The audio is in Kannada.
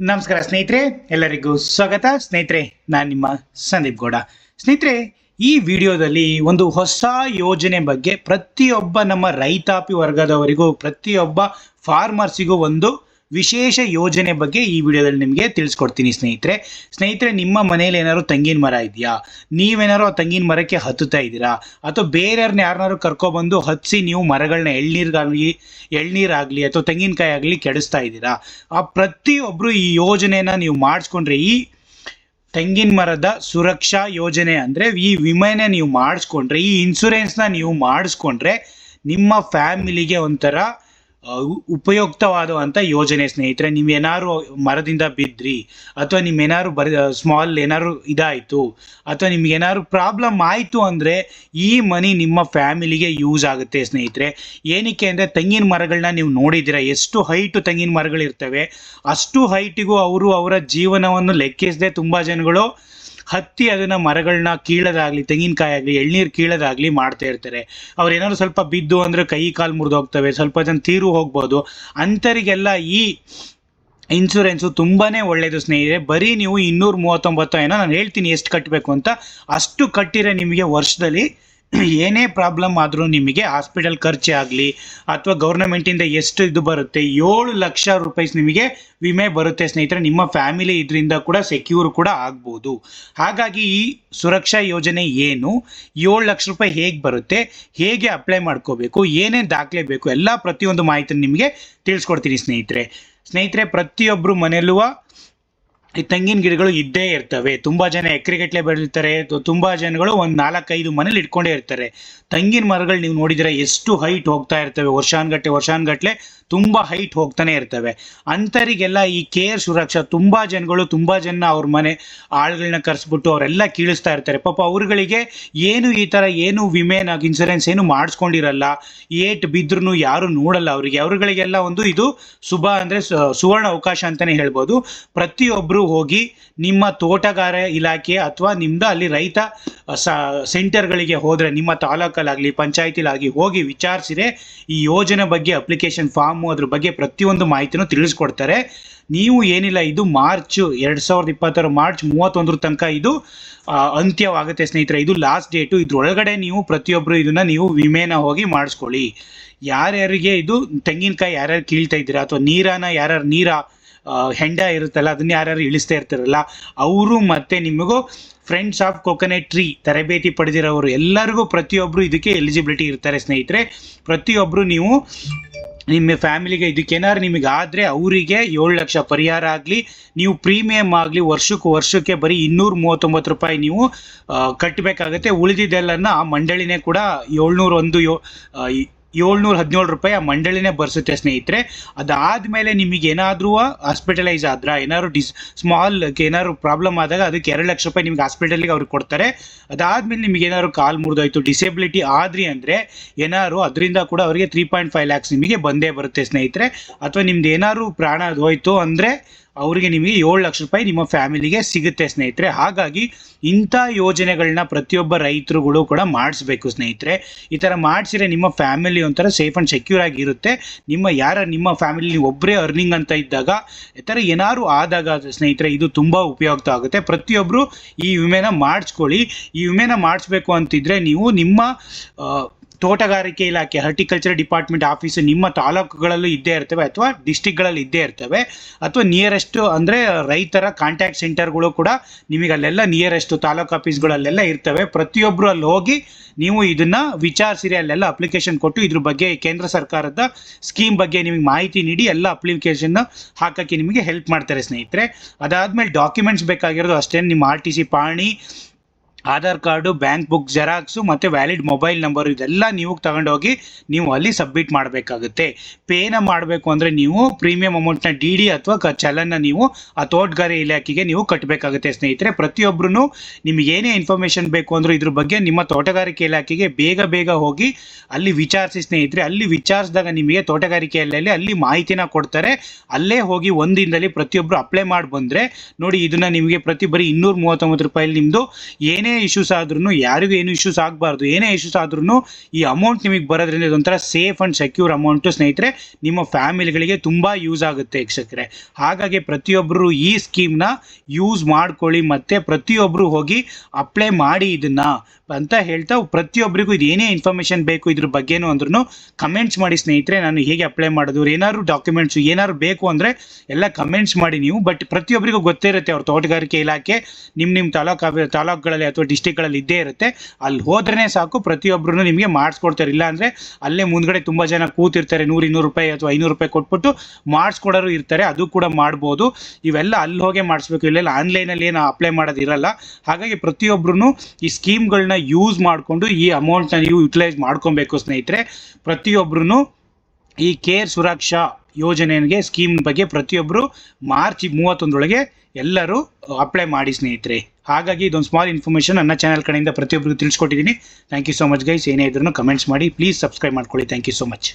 ನಮಸ್ಕಾರ ಸ್ನೇಹಿತರೆ, ಎಲ್ಲರಿಗೂ ಸ್ವಾಗತ. ಸ್ನೇಹಿತರೆ, ನಾನು ನಿಮ್ಮ ಸಂದೀಪ್ ಗೌಡ. ಸ್ನೇಹಿತರೆ, ಈ ವಿಡಿಯೋದಲ್ಲಿ ಒಂದು ಹೊಸ ಯೋಜನೆ ಬಗ್ಗೆ ಪ್ರತಿಯೊಬ್ಬ ನಮ್ಮ ರೈತಾಪಿ ವರ್ಗದವರಿಗೂ, ಪ್ರತಿಯೊಬ್ಬ ಫಾರ್ಮರ್ಸಿಗೂ ಒಂದು ವಿಶೇಷ ಯೋಜನೆ ಬಗ್ಗೆ ಈ ವಿಡಿಯೋದಲ್ಲಿ ನಿಮಗೆ ತಿಳಿಸ್ಕೊಡ್ತೀನಿ ಸ್ನೇಹಿತರೆ. ಸ್ನೇಹಿತರೆ, ನಿಮ್ಮ ಮನೇಲಿ ಏನಾದ್ರು ತೆಂಗಿನ ಮರ ಇದೆಯಾ? ನೀವೇನಾದ್ರು ಆ ತೆಂಗಿನ ಮರಕ್ಕೆ ಹತ್ತುತ್ತಾ ಇದ್ದೀರಾ? ಅಥವಾ ಬೇರೆಯವ್ರನ್ನ ಯಾರನ್ನಾರು ಕರ್ಕೊಬಂದು ಹತ್ತಿಸಿ ನೀವು ಮರಗಳನ್ನ ಎಳ್ನೀರ್ಗಾಗಲಿ, ಎಳ್ನೀರಾಗಲಿ ಅಥವಾ ತೆಂಗಿನಕಾಯಿ ಆಗಲಿ ಕೆಡಿಸ್ತಾ ಇದ್ದೀರಾ? ಆ ಪ್ರತಿಯೊಬ್ಬರು ಈ ಯೋಜನೆನ ನೀವು ಮಾಡಿಸ್ಕೊಂಡ್ರೆ ಈ ತೆಂಗಿನ ಮರದ ಸುರಕ್ಷಾ ಯೋಜನೆ ಅಂದರೆ ಈ ವಿಮೆನ ನೀವು ಮಾಡಿಸ್ಕೊಂಡ್ರೆ, ಈ ಇನ್ಸೂರೆನ್ಸ್ನ ನೀವು ಮಾಡಿಸ್ಕೊಂಡ್ರೆ ನಿಮ್ಮ ಫ್ಯಾಮಿಲಿಗೆ ಒಂಥರ ಉಪಯುಕ್ತವಾದಂಥ ಯೋಜನೆ ಸ್ನೇಹಿತರೆ ನೀವೇನಾದ್ರು ಮರದಿಂದ ಬಿದ್ದ್ರಿ, ಅಥವಾ ನಿಮ್ಮೇನಾದ್ರು ಬರ ಸ್ಮಾಲ್ ಏನಾದ್ರು ಇದಾಯಿತು, ಅಥವಾ ನಿಮ್ಗೇನಾದ್ರು ಪ್ರಾಬ್ಲಮ್ ಆಯಿತು ಅಂದರೆ ಈ ಮನಿ ನಿಮ್ಮ ಫ್ಯಾಮಿಲಿಗೆ ಯೂಸ್ ಆಗುತ್ತೆ ಸ್ನೇಹಿತರೆ. ಏನಕ್ಕೆ ಅಂದರೆ ತೆಂಗಿನ ಮರಗಳನ್ನ ನೀವು ನೋಡಿದ್ದೀರಾ, ಎಷ್ಟು ಹೈಟು ತೆಂಗಿನ ಮರಗಳಿರ್ತವೆ, ಅಷ್ಟು ಹೈಟಿಗೂ ಅವರು ಅವರ ಜೀವನವನ್ನು ಲೆಕ್ಕಿಸದೆ ತುಂಬ ಜನಗಳು ಹತ್ತಿ ಅದನ್ನ ಮರಗಳನ್ನ ಕೀಳೋದಾಗ್ಲಿ ತೆಂಗಿನಕಾಯಿ ಆಗಲಿ ಎಳ್ನೀರು ಕೀಳೋದಾಗ್ಲಿ ಮಾಡ್ತಾ ಇರ್ತಾರೆ. ಅವ್ರು ಏನಾದ್ರು ಸ್ವಲ್ಪ ಬಿದ್ದು ಅಂದ್ರೆ ಕೈ, ಕಾಲು ಮುರಿದು ಹೋಗ್ತವೆ ಸ್ವಲ್ಪ ಜನ ತೀರು ಹೋಗ್ಬೋದು. ಅಂಥರಿಗೆಲ್ಲ ಈ ಇನ್ಶೂರೆನ್ಸು ತುಂಬಾ ಒಳ್ಳೆಯದು ಸ್ನೇಹಿತರೆ. ಬರೀ ನೀವು ಇನ್ನೂರ ಮೂವತ್ತೊಂಬತ್ತು ಏನೋ, ನಾನು ಹೇಳ್ತೀನಿ ಎಷ್ಟು ಕಟ್ಟಬೇಕು ಅಂತ. ಅಷ್ಟು ಕಟ್ಟಿರೋ ನಿಮಗೆ ವರ್ಷದಲ್ಲಿ ಏನೇ ಪ್ರಾಬ್ಲಮ್ ಆದರೂ ನಿಮಗೆ ಹಾಸ್ಪಿಟಲ್ ಖರ್ಚೆ ಆಗಲಿ ಅಥವಾ ಗೌರ್ನಮೆಂಟಿಂದ ಎಷ್ಟು ಇದು ಬರುತ್ತೆ, ಏಳು ಲಕ್ಷ ರೂಪಾಯಿ ನಿಮಗೆ ವಿಮೆ ಬರುತ್ತೆ ಸ್ನೇಹಿತರೆ, ನಿಮ್ಮ ಫ್ಯಾಮಿಲಿ ಇದರಿಂದ ಕೂಡ ಸೆಕ್ಯೂರ್ ಕೂಡ ಆಗ್ಬೋದು. ಹಾಗಾಗಿ ಈ ಸುರಕ್ಷಾ ಯೋಜನೆ ಏನು, ಏಳು ಲಕ್ಷ ರೂಪಾಯಿ ಹೇಗೆ ಬರುತ್ತೆ, ಹೇಗೆ ಅಪ್ಲೈ ಮಾಡ್ಕೋಬೇಕು ಏನೇನು ದಾಖಲೆ ಬೇಕು, ಎಲ್ಲ ಪ್ರತಿಯೊಂದು ಮಾಹಿತಿ ನಿಮಗೆ ತಿಳಿಸ್ಕೊಡ್ತೀನಿ ಸ್ನೇಹಿತರೆ. ಸ್ನೇಹಿತರೆ ಪ್ರತಿಯೊಬ್ಬರು ಮನೆಯಲ್ಲೂ ಈ ತೆಂಗಿನ ಗಿಡಗಳು ಇದ್ದೇ ಇರ್ತವೆ. ತುಂಬಾ ಜನ ಎಕರೆಗಟ್ಟಲೆ ಬೆಳೀತಾರೆ. ತುಂಬ ಜನಗಳು ಒಂದು ನಾಲ್ಕೈದು ಮನೇಲಿ ಇಟ್ಕೊಂಡೇ ಇರ್ತಾರೆ. ತೆಂಗಿನ ಮರಗಳು ನೀವು ನೋಡಿದ್ರೆ ಎಷ್ಟು ಹೈಟ್ ಹೋಗ್ತಾ ಇರ್ತವೆ. ವರ್ಷಾನ್ಗಟ್ಟಲೆ ವರ್ಷಾನ್ಗಟ್ಲೆ ತುಂಬಾ ಹೈಟ್ ಹೋಗ್ತಾನೆ ಇರ್ತವೆ. ಅಂಥರಿಗೆಲ್ಲ ಈ ಕೇರ್ ಸುರಕ್ಷಾ ತುಂಬಾ ಜನಗಳು ತುಂಬಾ ಜನ ಅವ್ರ ಮನೆ ಆಳುಗಳನ್ನ ಕರೆಸ್ಬಿಟ್ಟು ಅವರೆಲ್ಲ ಕೀಳಿಸ್ತಾ ಇರ್ತಾರೆ. ಪಾಪ ಅವ್ರುಗಳಿಗೆ ಏನು ಈ ತರ ಏನು ವಿಮೆನ ಇನ್ಸೂರೆನ್ಸ್ ಏನು ಮಾಡಿಸ್ಕೊಂಡಿರಲ್ಲ. ಏಟ್ ಬಿದ್ರೂ ಯಾರು ನೋಡಲ್ಲ ಅವರಿಗೆ. ಅವ್ರಗಳಿಗೆಲ್ಲ ಒಂದು ಇದು ಶುಭ ಅಂದ್ರೆ ಸುವರ್ಣ ಅವಕಾಶ ಅಂತಾನೆ ಹೇಳ್ಬೋದು. ಪ್ರತಿಯೊಬ್ಬರು ಹೋಗಿ ನಿಮ್ಮ ತೋಟಗಾರ ಇಲಾಖೆ ಅಥವಾ ನಿಮ್ದು ಅಲ್ಲಿ ರೈತ ಸೆಂಟರ್ಗಳಿಗೆ ಹೋದರೆ ನಿಮ್ಮ ತಾಲೂಕಲ್ಲಾಗಲಿ ಪಂಚಾಯತಿಲಾಗಿ ಹೋಗಿ ವಿಚಾರಿಸಿದ್ರೆ ಈ ಯೋಜನೆ ಬಗ್ಗೆ ಅಪ್ಲಿಕೇಶನ್ ಫಾರ್ಮು ಅದ್ರ ಬಗ್ಗೆ ಪ್ರತಿಯೊಂದು ಮಾಹಿತಿನೂ ತಿಳಿಸ್ಕೊಡ್ತಾರೆ. ನೀವು ಏನಿಲ್ಲ, ಇದು ಮಾರ್ಚ್ ಎರಡು ಸಾವಿರದ ಇಪ್ಪತ್ತಾರು, ಮಾರ್ಚ್ ಮೂವತ್ತೊಂದರ ತನಕ ಇದು ಅಂತ್ಯವಾಗುತ್ತೆ ಸ್ನೇಹಿತರೆ. ಇದು ಲಾಸ್ಟ್ ಡೇಟು ಇದ್ರೊಳಗಡೆ ನೀವು ಪ್ರತಿಯೊಬ್ಬರು ಇದನ್ನ ನೀವು ವಿಮೆನ ಹೋಗಿ ಮಾಡಿಸ್ಕೊಳ್ಳಿ. ಯಾರ್ಯಾರಿಗೆ ಇದು ತೆಂಗಿನಕಾಯಿ ಯಾರ್ಯಾರು ಕೀಳ್ತಾ ಇದ್ದೀರಾ, ಅಥವಾ ನೀರಾನ ಯಾರ್ಯಾರು, ನೀರ ಹೆಂಡ ಇರುತ್ತಲ್ಲ, ಅದನ್ನ ಯಾರ್ಯಾರು ಇಳಿಸ್ತಾ ಇರ್ತಾರಲ್ಲ, ಅವರು ಮತ್ತೆ ನಿಮಗೂ ಫ್ರೆಂಡ್ಸ್ ಆಫ್ ಕೊಕೊನೆಟ್ ಟ್ರೀ ತರಬೇತಿ ಪಡೆದಿರೋರು, ಎಲ್ಲರಿಗೂ ಪ್ರತಿಯೊಬ್ಬರು ಇದಕ್ಕೆ ಎಲಿಜಿಬಿಲಿಟಿ ಇರ್ತಾರೆ ಸ್ನೇಹಿತರೆ. ಪ್ರತಿಯೊಬ್ಬರು ನೀವು ನಿಮ್ಮ ಫ್ಯಾಮಿಲಿಗೆ ಇದಕ್ಕೇನಾದ್ರು ನಿಮಗೆ ಆದರೆ ಅವರಿಗೆ ಏಳು ಲಕ್ಷ ಪರಿಹಾರ ಆಗಲಿ, ನೀವು ಪ್ರೀಮಿಯಂ ಆಗಲಿ, ವರ್ಷಕ್ಕೆ ವರ್ಷಕ್ಕೆ ಬರೀ ಇನ್ನೂರ ಮೂವತ್ತೊಂಬತ್ತು ರೂಪಾಯಿ ನೀವು ಕಟ್ಟಬೇಕಾಗತ್ತೆ ಉಳಿದಿದ್ದೆಲ್ಲನ ಆ ಮಂಡಳಿನೇ ಕೂಡ ಏಳ್ನೂರ ಒಂದು ಯೋ ಏಳ್ನೂರ ಹದಿನೇಳು ರೂಪಾಯಿ ಆ ಮಂಡಳಿನೇ ಬರ್ಸುತ್ತೆ ಸ್ನೇಹಿತರೆ. ಅದಾದಮೇಲೆ ನಿಮಗೆ ಏನಾದರೂ ಹಾಸ್ಪಿಟಲೈಸ್ ಆದ್ರೆ, ಏನಾದ್ರು ಡಿಸ್ ಸ್ಮಾಲ್ ಏನಾದ್ರು ಪ್ರಾಬ್ಲಮ್ ಆದಾಗ ಅದಕ್ಕೆ ಎರಡು ಲಕ್ಷ ರೂಪಾಯಿ ನಿಮ್ಗೆ ಹಾಸ್ಪಿಟಲ್ಗೆ ಅವ್ರಿಗೆ ಕೊಡ್ತಾರೆ. ಅದಾದಮೇಲೆ ನಿಮಗೆ ಏನಾದ್ರು ಕಾಲು ಮುರಿದೋಯ್ತು ಡಿಸೇಬಿಲಿಟಿ ಆದ್ರಿ ಅಂದರೆ ಏನಾದ್ರು ಅದರಿಂದ ಕೂಡ ಅವರಿಗೆ ತ್ರೀ ಪಾಯಿಂಟ್ ಫೈವ್ ಲ್ಯಾಕ್ಸ್ ನಿಮಗೆ ಬಂದೇ ಬರುತ್ತೆ ಸ್ನೇಹಿತರೆ. ಅಥವಾ ನಿಮ್ದು ಏನಾದ್ರು ಪ್ರಾಣ ಹೋಯ್ತು ಅಂದರೆ ಅವರಿಗೆ ನಿಮಗೆ ಏಳು ಲಕ್ಷ ರೂಪಾಯಿ ನಿಮ್ಮ ಫ್ಯಾಮಿಲಿಗೆ ಸಿಗುತ್ತೆ ಸ್ನೇಹಿತರೆ. ಹಾಗಾಗಿ ಇಂಥ ಯೋಜನೆಗಳನ್ನ ಪ್ರತಿಯೊಬ್ಬ ರೈತರುಗಳು ಕೂಡ ಮಾಡಿಸ್ಬೇಕು ಸ್ನೇಹಿತರೆ. ಈ ಥರ ಮಾಡಿಸಿದ್ರೆ ನಿಮ್ಮ ಫ್ಯಾಮಿಲಿ ಒಂಥರ ಸೇಫ್ ಆ್ಯಂಡ್ ಸೆಕ್ಯೂರ್ ಆಗಿರುತ್ತೆ ನಿಮ್ಮ ಯಾರ ನಿಮ್ಮ ಫ್ಯಾಮಿಲಿ ನೀವು ಒಬ್ಬರೇ ಅರ್ನಿಂಗ್ ಅಂತ ಇದ್ದಾಗ ಈ ಥರ ಏನಾದ್ರು ಆದಾಗ ಸ್ನೇಹಿತರೆ, ಇದು ತುಂಬ ಉಪಯುಕ್ತ ಆಗುತ್ತೆ. ಪ್ರತಿಯೊಬ್ಬರು ಈ ವಿಮೆನ ಮಾಡಿಸ್ಕೊಳ್ಳಿ. ಈ ವಿಮೆನ ಮಾಡಿಸ್ಬೇಕು ಅಂತಿದ್ರೆ ನೀವು ನಿಮ್ಮ ತೋಟಗಾರಿಕೆ ಇಲಾಖೆ ಹಾರ್ಟಿಕಲ್ಚರ್ ಡಿಪಾರ್ಟ್ಮೆಂಟ್ ಆಫೀಸ್ ನಿಮ್ಮ ತಾಲೂಕುಗಳಲ್ಲೂ ಇದ್ದೇ ಇರ್ತವೆ ಅಥವಾ ಡಿಸ್ಟಿಕ್ಗಳಲ್ಲಿ ಇದ್ದೇ ಇರ್ತವೆ? ಅಥವಾ ನಿಯರೆಸ್ಟ್ ಅಂದರೆ ರೈತರ ಕಾಂಟ್ಯಾಕ್ಟ್ ಸೆಂಟರ್ಗಳು ಕೂಡ ನಿಮಗೆ ಅಲ್ಲೆಲ್ಲ ನಿಯರೆಸ್ಟ್ ತಾಲೂಕು ಆಫೀಸ್ಗಳಲ್ಲೆಲ್ಲ ಇರ್ತವೆ. ಪ್ರತಿಯೊಬ್ಬರು ಅಲ್ಲಿ ಹೋಗಿ ನೀವು ಇದನ್ನು ವಿಚಾರಿಸಿರಿ, ಅಲ್ಲೆಲ್ಲ ಅಪ್ಲಿಕೇಶನ್ ಕೊಟ್ಟು ಇದ್ರ ಬಗ್ಗೆ ಕೇಂದ್ರ ಸರ್ಕಾರದ ಸ್ಕೀಮ್ ಬಗ್ಗೆ ನಿಮಗೆ ಮಾಹಿತಿ ನೀಡಿ, ಎಲ್ಲ ಅಪ್ಲಿಕೇಶನ್ನ ಹಾಕೋಕ್ಕೆ ನಿಮಗೆ ಹೆಲ್ಪ್ ಮಾಡ್ತಾರೆ ಸ್ನೇಹಿತರೆ. ಅದಾದಮೇಲೆ ಡಾಕ್ಯುಮೆಂಟ್ಸ್ ಬೇಕಾಗಿರೋದು ಅಷ್ಟೇ ನಿಮ್ಮ ಆರ್ ಟಿ ಸಿ ಪಾಣಿ Aadhaar card, bank book, xerox ಮತ್ತು ವ್ಯಾಲಿಡ್ ಮೊಬೈಲ್ ನಂಬರು ಇದೆಲ್ಲ ನೀವು ತಗೊಂಡೋಗಿ ನೀವು ಅಲ್ಲಿ ಸಬ್ಮಿಟ್ ಮಾಡಬೇಕಾಗುತ್ತೆ. ಪೇನ ಮಾಡಬೇಕು ಅಂದರೆ ನೀವು ಪ್ರೀಮಿಯಂ ಅಮೌಂಟ್ನ ಡಿ ಡಿ ಅಥವಾ ಕ ಚಲನ್ನ ನೀವು ಆ ತೋಟಗಾರಿ ಇಲಾಖೆಗೆ ನೀವು ಕಟ್ಟಬೇಕಾಗುತ್ತೆ ಸ್ನೇಹಿತರೆ. ಪ್ರತಿಯೊಬ್ಬರೂ ನಿಮಗೆ ಏನೇ ಇನ್ಫಾರ್ಮೇಷನ್ ಬೇಕು ಅಂದರೂ ಇದ್ರ ಬಗ್ಗೆ ನಿಮ್ಮ ತೋಟಗಾರಿಕೆ ಇಲಾಖೆಗೆ ಬೇಗ ಬೇಗ ಹೋಗಿ ಅಲ್ಲಿ ವಿಚಾರಿಸಿ ಸ್ನೇಹಿತರೆ. ಅಲ್ಲಿ ವಿಚಾರಿಸಿದಾಗ ನಿಮಗೆ ತೋಟಗಾರಿಕೆ ಇಲಾಖೆಯಲ್ಲಿ ಅಲ್ಲಿ ಮಾಹಿತಿನ ಕೊಡ್ತಾರೆ. ಅಲ್ಲೇ ಹೋಗಿ ಒಂದಿನದಲ್ಲಿ ಪ್ರತಿಯೊಬ್ಬರು ಅಪ್ಲೈ ಮಾಡಿ ಬಂದರೆ ನೋಡಿ ಇದನ್ನು ನಿಮಗೆ ಪ್ರತಿ ಬರೀ ಇನ್ನೂರ ಮೂವತ್ತೊಂಬತ್ತು ರೂಪಾಯಲ್ಲಿ ನಿಮ್ಮದು ಏನೇ ಇಶ್ಯೂಸ್ ಆದ್ರೂ ಯಾರಿಗೂ ಏನು ಇಶ್ಯೂಸ್ ಆಗಬಾರ್ದು, ಏನೇ ಇಶ್ಯೂಸ್ ಆದ್ರೂ ಈ ಅಮೌಂಟ್ ನಿಮಗೆ ಬರೋದ್ರಿಂದ ಇದೊಂಥರ ಸೇಫ್ ಆ್ಯಂಡ್ ಸೆಕ್ಯೂರ್ ಅಮೌಂಟು ಸ್ನೇಹಿತರೆ, ನಿಮ್ಮ ಫ್ಯಾಮಿಲಿಗಳಿಗೆ ತುಂಬ ಯೂಸ್ ಆಗುತ್ತೆ ವೀಕ್ಷಕರೇ. ಹಾಗಾಗಿ ಪ್ರತಿಯೊಬ್ಬರು ಈ ಸ್ಕೀಮ್ನ ಯೂಸ್ ಮಾಡ್ಕೊಳ್ಳಿ, ಮತ್ತು ಪ್ರತಿಯೊಬ್ಬರು ಹೋಗಿ ಅಪ್ಲೈ ಮಾಡಿ ಇದನ್ನು ಅಂತ ಹೇಳ್ತಾ ಪ್ರತಿಯೊಬ್ಬರಿಗೂ ಇದೇನೇ ಏನೇ ಇನ್ಫಾರ್ಮೇಷನ್ ಬೇಕು ಇದ್ರ ಬಗ್ಗೆನೂ ಅಂದ್ರೂ ಕಮೆಂಟ್ಸ್ ಮಾಡಿ ಸ್ನೇಹಿತರೆ, ನಾನು ಹೇಗೆ ಅಪ್ಲೈ ಮಾಡೋದು ಏನಾದ್ರು ಡಾಕ್ಯುಮೆಂಟ್ಸ್ ಏನಾದ್ರು ಬೇಕು ಅಂದರೆ ಎಲ್ಲ ಕಮೆಂಟ್ಸ್ ಮಾಡಿ ನೀವು ಬಟ್ ಪ್ರತಿಯೊಬ್ಬರಿಗೂ ಗೊತ್ತೇ ಇರುತ್ತೆ ಅವ್ರ ತೋಟಗಾರಿಕೆ ಇಲಾಖೆ ನಿಮ್ಮ ನಿಮ್ಮ ತಾಲೂಕು, ತಾಲೂಕುಗಳಲ್ಲಿ ಅಥವಾ ಡಿಸ್ಟಿಕ್ಗಳಲ್ಲಿ ಇದ್ದೇ ಇರುತ್ತೆ. ಅಲ್ಲಿ ಹೋದ್ರೇ ಸಾಕು ಪ್ರತಿಯೊಬ್ಬರು ನಿಮಗೆ ಮಾಡಿಸ್ಕೊಡ್ತಾರೆ. ಇಲ್ಲ ಅಂದರೆ ಅಲ್ಲೇ ಮುಂದ್ಗಡೆ ತುಂಬ ಜನ ಕೂತಿರ್ತಾರೆ, ನೂರು ಇನ್ನೂರು ರೂಪಾಯಿ ಅಥವಾ ಐನೂರು ರೂಪಾಯಿ ಕೊಟ್ಬಿಟ್ಟು ಮಾಡಿಸ್ಕೊಡೋರು ಇರ್ತಾರೆ, ಅದು ಕೂಡ ಮಾಡ್ಬೋದು. ಇವೆಲ್ಲ ಅಲ್ಲಿ ಹೋಗೇ ಮಾಡಿಸ್ಬೇಕು. ಇಲ್ಲೆಲ್ಲ ಆನ್ಲೈನಲ್ಲಿ ಏನು ಅಪ್ಲೈ ಮಾಡೋದಿರಲ್ಲ ಹಾಗಾಗಿ ಪ್ರತಿಯೊಬ್ಬರು ಈ ಸ್ಕೀಮ್ಗಳನ್ನ ಯೂಸ್ ಮಾಡಿಕೊಂಡು, ಈ ಅಮೌಂಟ್ನ ನೀವು ಯುಟಿಲೈಸ್ ಮಾಡ್ಕೊಬೇಕು ಸ್ನೇಹಿತರೆ. ಪ್ರತಿಯೊಬ್ಬರು ಈ ಕೇರ್ ಸುರಕ್ಷಾ ಯೋಜನೆಗೆ ಸ್ಕೀಮ್ ಬಗ್ಗೆ ಪ್ರತಿಯೊಬ್ಬರು ಮಾರ್ಚ್ ಮೂವತ್ತೊಂದರೊಳಗೆ ಎಲ್ಲರೂ ಅಪ್ಲೈ ಮಾಡಿ ಸ್ನೇಹಿತರೆ. ಹಾಗಾಗಿ ಇದೊಂದು ಸ್ಮಾಲ್ ಇನ್ಫಾರ್ಮೇಷನ್ ನನ್ನ ಚಾನಲ್ ಕಡೆಯಿಂದ ಪ್ರತಿಯೊಬ್ಬರಿಗೂ ತಿಳಿಸ್ಕೊಟ್ಟಿದ್ದೀನಿ. Thank you so much guys ಏನೇ ಇದ್ರೂ ಕಮೆಂಟ್ಸ್ ಮಾಡಿ. ಪ್ಲೀಸ್ ಸಬ್ಸ್ಕ್ರೈಬ್ ಮಾಡ್ಕೊಳ್ಳಿ. Thank you so much